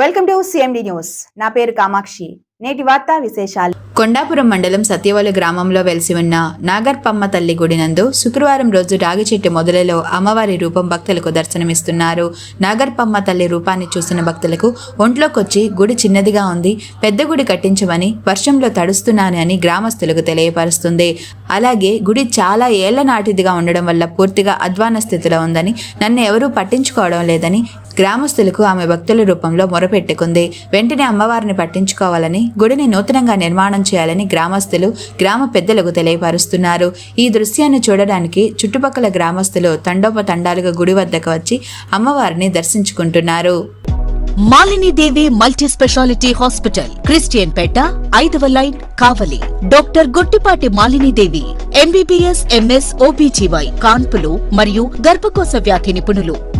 Welcome to CMD news. నా పేరు కామాక్షి. నేటి వార్తా విశేషాలు. కొండాపురం మండలం సత్యవోలు గ్రామంలో వెలిసి ఉన్న నాగర్పమ్మ తల్లి గుడి నందు శుక్రవారం రోజు రాగి చెట్టు మొదలలో అమ్మవారి రూపం భక్తులకు దర్శనమిస్తున్నారు. నాగర్పమ్మ తల్లి రూపాన్ని చూసిన భక్తులకు ఒంట్లోకొచ్చి గుడి చిన్నదిగా ఉంది పెద్ద గుడి కట్టించమని వర్షంలో తడుస్తున్నాను అని గ్రామస్తులకు తెలియపరుస్తుంది. అలాగే గుడి చాలా ఏళ్ళ నాటిదిగా ఉండడం వల్ల పూర్తిగా అధ్వాన స్థితిలో ఉందని నన్ను ఎవరూ పట్టించుకోవడం లేదని గ్రామస్తులకు ఆమె భక్తుల రూపంలో మొరపెట్టుకుంది. వెంటనే అమ్మవారిని పట్టించుకోవాలని గుడిని నూతనంగా నిర్మాణం చేయాలని గ్రామస్తులు గ్రామ పెద్దలకు తెలియపరుస్తున్నారు. ఈ దృశ్యాన్ని చూడడానికి చుట్టుపక్కల గ్రామస్తులు తండోపతండాలుగా గుడి వద్దకు వచ్చి అమ్మవారిని దర్శించుకుంటున్నారు. Malinidevi multi speciality hospital Christian Peta ఐదవ line Kavali. Doctor Gottipati Malinidevi MBBS MS OBGY కాన్పులు మరియు గర్భకోశ వ్యాధి నిపుణులు.